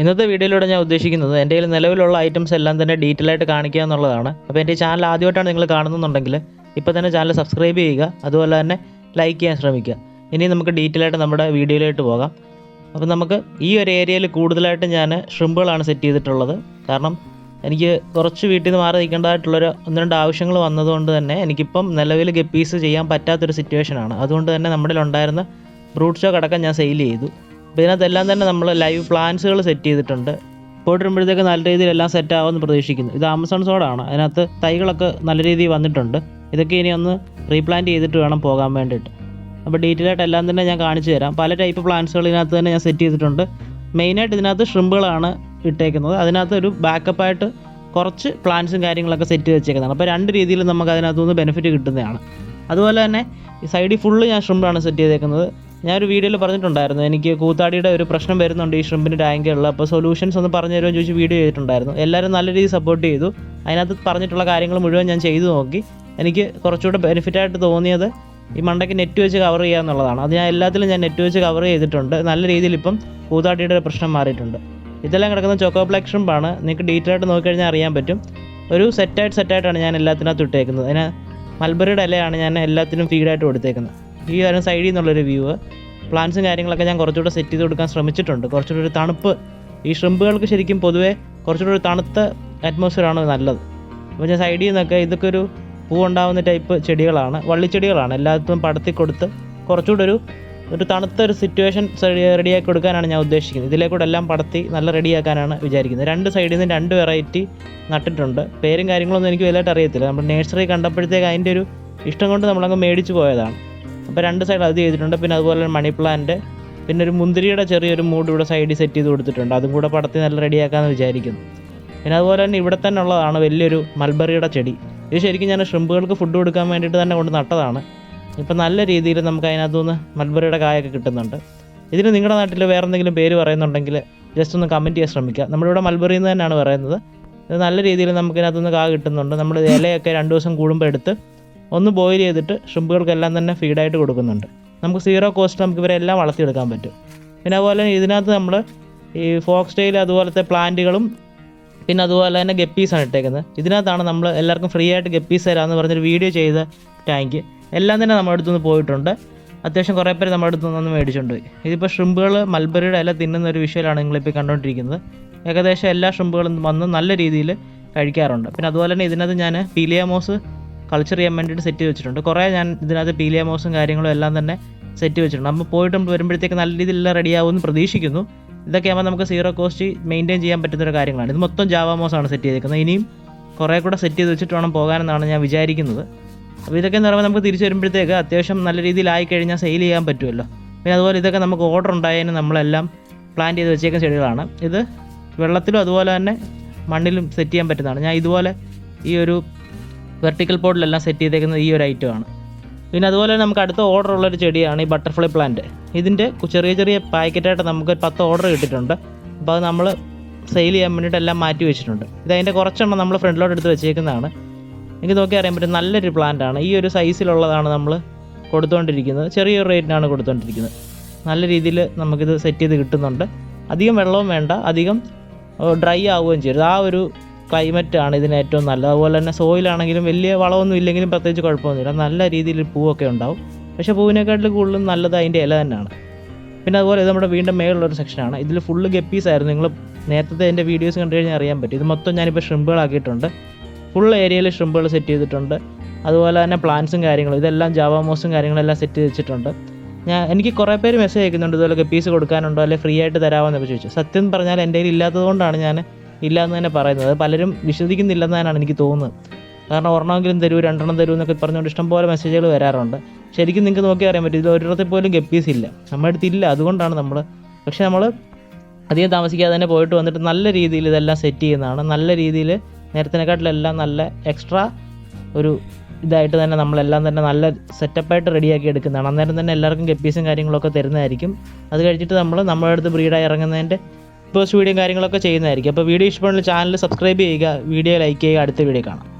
ഇന്നത്തെ വീഡിയോയിലൂടെ ഞാൻ ഉദ്ദേശിക്കുന്നത് എന്റെ കയ്യിൽ നിലവിലുള്ള ഐറ്റംസ് എല്ലാം തന്നെ ഡീറ്റെയിൽ ആയിട്ട് കാണിക്കുക എന്നുള്ളതാണ്. അപ്പോൾ എന്റെ ചാനൽ ആദ്യമായിട്ടാണ് നിങ്ങൾ കാണുന്നുണ്ടെങ്കിൽ ഇപ്പോൾ തന്നെ ചാനൽ സബ്സ്ക്രൈബ് ചെയ്യുക അതുപോലെ തന്നെ ലൈക്ക് ചെയ്യാൻ ശ്രമിക്കുക. ഇനി നമുക്ക് ഡീറ്റെയിൽ ആയിട്ട് നമ്മുടെ വീഡിയോയിലോട്ട് പോകാം. അപ്പോൾ നമുക്ക് ഈ ഒരു ഏരിയയിൽ കൂടുതലായിട്ട് ഞാൻ ഷ്രിമ്പുകളാണ് സെറ്റ് ചെയ്തിട്ടുള്ളത്. കാരണം എനിക്ക് കുറച്ച് വീട്ടിൽ നിന്ന് മാറി നിൽക്കേണ്ടതായിട്ടുള്ളൊരു ഒന്ന് രണ്ട് ആവശ്യങ്ങൾ വന്നതുകൊണ്ട് തന്നെ എനിക്കിപ്പം നിലവിൽ ഗപ്പീസ് ചെയ്യാൻ പറ്റാത്തൊരു സിറ്റുവേഷനാണ് അതുകൊണ്ട് തന്നെ നമ്മുടെ ഉണ്ടായിരുന്ന ബ്രൂട്ട് അടക്കം ഞാൻ സെയിൽ ചെയ്തു. അപ്പോൾ ഇതിനകത്തെല്ലാം തന്നെ നമ്മൾ ലൈവ് പ്ലാന്റ്സുകൾ സെറ്റ് ചെയ്തിട്ടുണ്ട്. പോയിട്ട് വരുമ്പോഴത്തേക്ക് നല്ല രീതിയിൽ എല്ലാം സെറ്റ് ആവുമെന്ന് പ്രതീക്ഷിക്കുന്നു. ഇത് ആമസോൺ സോഡാണ് അതിനകത്ത് തൈകളൊക്കെ നല്ല രീതിയിൽ വന്നിട്ടുണ്ട്. ഇതൊക്കെ ഇനി ഒന്ന് റീപ്ലാന്റ് ചെയ്തിട്ട് വേണം പോകാൻ വേണ്ടിയിട്ട്. അപ്പോൾ ഡീറ്റെയിൽ ആയിട്ട് എല്ലാം തന്നെ ഞാൻ കാണിച്ചു തരാം. പല ടൈപ്പ് പ്ലാന്റ്സുകൾ ഇതിനകത്ത് തന്നെ ഞാൻ സെറ്റ് ചെയ്തിട്ടുണ്ട്. മെയിനായിട്ട് ഇതിനകത്ത് ഷ്രിമ്പുകളാണ് ഇട്ടേക്കുന്നത്. അതിനകത്ത് ഒരു ബാക്കപ്പായിട്ട് കുറച്ച് പ്ലാന്റ്സും കാര്യങ്ങളൊക്കെ സെറ്റ് ചെയ്ത് വെച്ചേക്കുന്നതാണ്. അപ്പോൾ രണ്ട് രീതിയിൽ നമുക്ക് അതിനകത്തുനിന്ന് ബെനിഫിറ്റ് കിട്ടുന്നതാണ്. അതുപോലെ തന്നെ സൈഡിൽ ഫുള്ള് ഞാൻ ഷ്രിമ്പാണ് സെറ്റ് ചെയ്തേക്കുന്നത്. ഞാനൊരു വീഡിയോയിൽ പറഞ്ഞിട്ടുണ്ടായിരുന്നു. എനിക്ക് കൂത്താടിയുടെ ഒരു പ്രശ്നം വരുന്നുണ്ട് ഈ ഷ്രിമ്പിന്റെ ടാങ്കുകളിൽ അപ്പോൾ സൊല്യൂഷൻസ് ഒന്ന് പറഞ്ഞു തരുമോ ചോദിച്ച് വീഡിയോ ചെയ്തിട്ടുണ്ടായിരുന്നു. എല്ലാവരും നല്ല രീതിയിൽ സപ്പോർട്ട് ചെയ്തു. അതിനകത്ത് പറഞ്ഞിട്ടുള്ള കാര്യങ്ങൾ മുഴുവൻ ഞാൻ ചെയ്തു നോക്കി. എനിക്ക് കുറച്ചുകൂടെ ബെനിഫിറ്റായിട്ട് തോന്നിയത് ഈ മണ്ടയ്ക്ക് നെറ്റ് വെച്ച് കവർ ചെയ്യുക എന്നുള്ളതാണ്. അത് ഞാൻ എല്ലാത്തിലും ഞാൻ നെറ്റ് വെച്ച് കവർ ചെയ്തിട്ടുണ്ട്. നല്ല രീതിയിൽ ഇപ്പം കൂത്താടിയുടെ പ്രശ്നം മാറിയിട്ടുണ്ട്. ഇതെല്ലാം കിടക്കുന്ന ചോക്കോ ബ്ലാക്ക് ഷ്രിമ്പാണ് നിങ്ങൾക്ക് ഡീറ്റെയിൽ ആയിട്ട് നോക്കിക്കഴിഞ്ഞാൽ അറിയാൻ പറ്റും. ഒരു സെറ്റായിട്ട് സെറ്റായിട്ടാണ് ഞാൻ എല്ലാത്തിനകത്ത് ഇട്ടേക്കുന്നത്. അതിന് മൽബറിയുടെ ഇലയാണ് ഞാൻ എല്ലാത്തിനും ഫീഡായിട്ട് കൊടുത്തേക്കുന്നത്. ഈ ഒരു സൈഡിൽ നിന്നുള്ളൊരു വ്യൂ പ്ലാന്റ്സും കാര്യങ്ങളൊക്കെ ഞാൻ കുറച്ചുകൂടെ സെറ്റ് ചെയ്ത് കൊടുക്കാൻ ശ്രമിച്ചിട്ടുണ്ട്. കുറച്ചുകൂടെ ഒരു തണുപ്പ്. ഈ ഷ്രിമ്പുകൾക്ക് ശരിക്കും പൊതുവേ കുറച്ചുകൂടെ ഒരു തണുത്ത അറ്റ്മോസ്ഫിയറാണ് നല്ലത്. അപ്പോൾ ഞാൻ സൈഡിൽ നിന്നൊക്കെ ഇതൊക്കെ ഒരു പൂ ഉണ്ടാകുന്ന ടൈപ്പ് ചെടികളാണ്. വള്ളിച്ചെടികളാണ്. എല്ലാത്തും പടത്തി കൊടുത്ത് കുറച്ചുകൂടെ ഒരു ഒരു തണുത്ത ഒരു സിറ്റുവേഷൻ റെഡിയാക്കി കൊടുക്കാനാണ് ഞാൻ ഉദ്ദേശിക്കുന്നത്. ഇതിലേക്കൂടെ എല്ലാം പടത്തി നല്ല റെഡിയാക്കാനാണ് വിചാരിക്കുന്നത്. രണ്ട് സൈഡിൽ നിന്ന് രണ്ട് വെറൈറ്റി നട്ടിട്ടുണ്ട്. പേരും കാര്യങ്ങളൊന്നും എനിക്ക് വലുതായിട്ട് അറിയത്തില്ല. നമ്മൾ നേഴ്സറി കണ്ടപ്പോഴത്തേക്ക് അതിന്റെ ഒരു ഇഷ്ടം കൊണ്ട് നമ്മളങ്ങ് മേടിച്ച് പോയതാണ്. അപ്പോൾ രണ്ട് സൈഡ് അത് ചെയ്തിട്ടുണ്ട്. പിന്നെ അതുപോലെ മണി പ്ലാന്റ് പിന്നെ ഒരു മുന്തിരിയുടെ ചെറിയൊരു മൂഡ് ഇവിടെ സൈഡിൽ സെറ്റ് ചെയ്ത് കൊടുത്തിട്ടുണ്ട്. അതും കൂടെ പടത്തി നല്ല റെഡിയാക്കാമെന്ന് വിചാരിക്കുന്നു. പിന്നെ അതുപോലെ തന്നെ ഇവിടെ തന്നെ ഉള്ളതാണ് വലിയൊരു മൽബറിയുടെ ചെടി. ഇത് ശരിക്കും ഞാൻ ഷ്രിമ്പുകൾക്ക് ഫുഡ് കൊടുക്കാൻ വേണ്ടിയിട്ട് തന്നെ കൊണ്ട് നട്ടതാണ്. ഇപ്പം നല്ല രീതിയിൽ നമുക്ക് അതിനകത്തുനിന്ന് മൽബറിയുടെ കായൊക്കെ കിട്ടുന്നുണ്ട്. ഇതിന് നിങ്ങളുടെ നാട്ടിൽ വേറെ എന്തെങ്കിലും പേര് പറയുന്നുണ്ടെങ്കിൽ ജസ്റ്റ് ഒന്ന് കമന്റ് ചെയ്യാൻ ശ്രമിക്കുക. നമ്മളിവിടെ മൽബറി എന്ന് തന്നെയാണ് പറയുന്നത്. ഇത് നല്ല രീതിയിൽ നമുക്ക് ഇതിനകത്തുനിന്ന് കാ കിട്ടുന്നുണ്ട്. നമ്മൾ ഇലയൊക്കെ രണ്ട് ദിവസം കൂടുമ്പോൾ എടുത്ത് ഒന്ന് ബോയിൽ ചെയ്തിട്ട് ഷ്രിമ്പുകൾക്കെല്ലാം തന്നെ ഫീഡായിട്ട് കൊടുക്കുന്നുണ്ട്. നമുക്ക് സീറോ കോസ്റ്റ് നമുക്ക് ഇവരെല്ലാം വളർത്തിയെടുക്കാൻ പറ്റും. പിന്നെ അതുപോലെ ഇതിനകത്ത് നമ്മൾ ഈ ഫോക്സ് ടെയിൽ അതുപോലത്തെ പ്ലാന്റുകളും പിന്നെ അതുപോലെ തന്നെ ഗപ്പീസാണ് ഇട്ടേക്കുന്നത്. ഇതിനകത്താണ് നമ്മൾ എല്ലാവർക്കും ഫ്രീ ആയിട്ട് ഗപ്പീസ് തരാമെന്ന് പറഞ്ഞൊരു വീഡിയോ ചെയ്ത ടാങ്ക് എല്ലാം തന്നെ നമ്മുടെ അടുത്തുനിന്ന് പോയിട്ടുണ്ട്. അത്യാവശ്യം കുറേ പേര് നമ്മുടെ അടുത്ത് നിന്ന് മേടിച്ചുകൊണ്ട് പോയി. ഇതിപ്പോൾ ഷ്രിമ്പുകൾ മൽബറിയുടെ ഇല തിന്നുന്ന ഒരു വിഷയമാണ് നിങ്ങളിപ്പോൾ കണ്ടുകൊണ്ടിരിക്കുന്നത് ഏകദേശം എല്ലാ ഷ്രിമ്പുകളും വന്ന് നല്ല രീതിയിൽ കഴിക്കാറുണ്ട്. പിന്നെ അതുപോലെ തന്നെ ഇതിനകത്ത് ഞാൻ പീലിയാമോസ് കൾച്ചർ ചെയ്യാൻ വേണ്ടിയിട്ട് സെറ്റ് വെച്ചിട്ടുണ്ട്. കുറേ ഞാൻ ഇതിനകത്ത് പീലിയാമോസും കാര്യങ്ങളും എല്ലാം തന്നെ സെറ്റ് വെച്ചിട്ടുണ്ട്. നമ്മൾ പോയിട്ട് വരുമ്പോഴത്തേക്ക് നല്ല രീതിയിലുള്ള റെഡി ആവുമെന്ന് പ്രതീക്ഷിക്കുന്നു. ഇതൊക്കെ ആകുമ്പോൾ നമുക്ക് സീറോ കോസ്റ്റ് മെയിന്റെയിൻ ചെയ്യാൻ പറ്റുന്ന ഒരു കാര്യങ്ങളാണ്. ഇത് മൊത്തം ജാവാമോസാണ് സെറ്റ് ചെയ്തേക്കുന്നത്. ഇനിയും കുറേ കൂടെ സെറ്റ് ചെയ്ത് വെച്ചിട്ട് വേണം പോകാനെന്നാണ് ഞാൻ വിചാരിക്കുന്നത്. അപ്പോൾ ഇതൊക്കെ എന്ന് പറയുമ്പോൾ നമുക്ക് തിരിച്ച് വരുമ്പോഴത്തേക്ക് അത്യാവശ്യം നല്ല രീതിയിലായി കഴിഞ്ഞാൽ സെയിൽ ചെയ്യാൻ പറ്റുമല്ലോ. പിന്നെ അതുപോലെ ഇതൊക്കെ നമുക്ക് ഓർഡർ ഉണ്ടായതിന് നമ്മളെല്ലാം പ്ലാൻ ചെയ്ത് വെച്ചേക്കുന്ന ചെടികളാണ്. ഇത് വെള്ളത്തിലും അതുപോലെ തന്നെ മണ്ണിലും സെറ്റ് ചെയ്യാൻ പറ്റുന്നതാണ്. ഞാൻ ഇതുപോലെ ഈ ഒരു വെർട്ടിക്കൽ പോട്ടിലെല്ലാം സെറ്റ് ചെയ്തേക്കുന്നത് ഈ ഒരു ഐറ്റമാണ് പിന്നെ അതുപോലെ നമുക്ക് അടുത്ത ഓർഡർ ഉള്ളൊരു ചെടിയാണ് ഈ ബട്ടർഫ്ലൈ പ്ലാന്റ് ഇതിന്റെ ചെറിയ ചെറിയ പാക്കറ്റായിട്ട് നമുക്ക് ഒരു പത്ത് ഓർഡർ കിട്ടിയിട്ടുണ്ട്. അപ്പോൾ അത് നമ്മൾ സെയിൽ ചെയ്യാൻ വേണ്ടിയിട്ട് എല്ലാം മാറ്റി വെച്ചിട്ടുണ്ട്. ഇത് അതിന്റെ കുറച്ചെണ്ണം നമ്മൾ ഫ്രണ്ടിലോട്ട് എടുത്ത് വെച്ചേക്കുന്നതാണ്. എനിക്ക് നോക്കി അറിയാൻ പറ്റും നല്ലൊരു പ്ലാന്റ് ആണ്. ഈ ഒരു സൈസിലുള്ളതാണ് നമ്മൾ കൊടുത്തുകൊണ്ടിരിക്കുന്നത് ചെറിയൊരു റേറ്റിനാണ് കൊടുത്തുകൊണ്ടിരിക്കുന്നത് നല്ല രീതിയിൽ നമുക്കിത് സെറ്റ് ചെയ്ത് കിട്ടുന്നുണ്ട്. അധികം വെള്ളവും വേണ്ട. അധികം ഡ്രൈ ആവുകയും ചെയ്യരുത്. ആ ഒരു ക്ലൈമറ്റ് ആണ് ഇതിന് ഏറ്റവും നല്ലത്. അതുപോലെ തന്നെ സോയിലാണെങ്കിലും വലിയ വളമൊന്നും ഇല്ലെങ്കിലും പ്രത്യേകിച്ച് കുഴപ്പമൊന്നുമില്ല. നല്ല രീതിയിൽ പൂവൊക്കെ ഉണ്ടാവും. പക്ഷേ പൂവിനെക്കാട്ടിലും കൂടുതലും നല്ലത് അതിന്റെ ഇല തന്നെയാണ്. പിന്നെ അതുപോലെ ഇത് നമ്മുടെ വീണ്ടും മേളുള്ളൊരു സെക്ഷനാണ്. ഇതിൽ ഫുള്ള് ഗപ്പീസ് ആയിരുന്നു. നിങ്ങൾ നേരത്തെ എന്റെ വീഡിയോസ് കണ്ടു കഴിഞ്ഞാൽ അറിയാൻ പറ്റും. ഇത് മൊത്തം ഞാനിപ്പോൾ ഷ്രിമ്പുകളാക്കിയിട്ടുണ്ട് ഫുൾ ഏരിയയിൽ ഷ്രിമ്പുകൾ സെറ്റ് ചെയ്തിട്ടുണ്ട്. അതുപോലെ തന്നെ പ്ലാന്റ്സും കാര്യങ്ങളും ഇതെല്ലാം ജാവാമോസും കാര്യങ്ങളെല്ലാം സെറ്റ് ചെയ്ത് വെച്ചിട്ടുണ്ട്. ഞാൻ എനിക്ക് കുറേ പേര് മെസ്സേജ് അയക്കുന്നുണ്ട് ഇതുപോലെ ഗപ്പീസ് കൊടുക്കാനുണ്ടോ അല്ലെങ്കിൽ ഫ്രീ ആയിട്ട് തരാമെന്നൊക്കെ ചോദിച്ചു. സത്യം പറഞ്ഞാൽ എന്റെ കയ്യിൽ ഇല്ലാത്തതുകൊണ്ടാണ് ഞാൻ ഇല്ല എന്ന് തന്നെ പറയുന്നത്. അത് പലരും വിശ്വസിക്കുന്നില്ലെന്നാണ് എനിക്ക് തോന്നുന്നത്. കാരണം ഒരെണ്ണമെങ്കിലും തരൂ രണ്ടെണ്ണം തരൂ എന്നൊക്കെ പറഞ്ഞുകൊണ്ട് ഇഷ്ടംപോലെ മെസ്സേജുകൾ വരാറുണ്ട്. ശരിക്കും നിങ്ങൾക്ക് നോക്കി അറിയാൻ പറ്റും ഇതിൽ ഒരിടത്തിൽ പോലും ഗപ്പീസ് ഇല്ല. നമ്മുടെ അടുത്ത് ഇല്ല. അതുകൊണ്ടാണ് നമ്മൾ പക്ഷേ നമ്മൾ അധികം താമസിക്കാതെ തന്നെ പോയിട്ട് വന്നിട്ട് നല്ല രീതിയിൽ ഇതെല്ലാം സെറ്റ് ചെയ്യുന്നതാണ്. നല്ല രീതിയിൽ നേരത്തിനെക്കാട്ടിലെല്ലാം നല്ല എക്സ്ട്രാ ഒരു ഇതായിട്ട് തന്നെ നമ്മളെല്ലാം തന്നെ നല്ല സെറ്റപ്പായിട്ട് റെഡിയാക്കി എടുക്കുന്നതാണ്. അന്നേരം തന്നെ എല്ലാവർക്കും ഗപ്പീസും കാര്യങ്ങളൊക്കെ തരുന്നതായിരിക്കും. അത് കഴിച്ചിട്ട് നമ്മൾ നമ്മുടെ ബ്രീഡായി ഇറങ്ങുന്നതിന്റെ പോസ്റ്റ് വീഡിയോയും കാര്യങ്ങളൊക്കെ ചെയ്യുന്നതായിരിക്കും. അപ്പോൾ വീഡിയോ ഇഷ്ടപ്പെടുന്ന ചാനൽ സബ്സ്ക്രൈബ് ചെയ്യുക വീഡിയോ ലൈക്ക് ചെയ്യുക അടുത്ത വീഡിയോ കാണാം.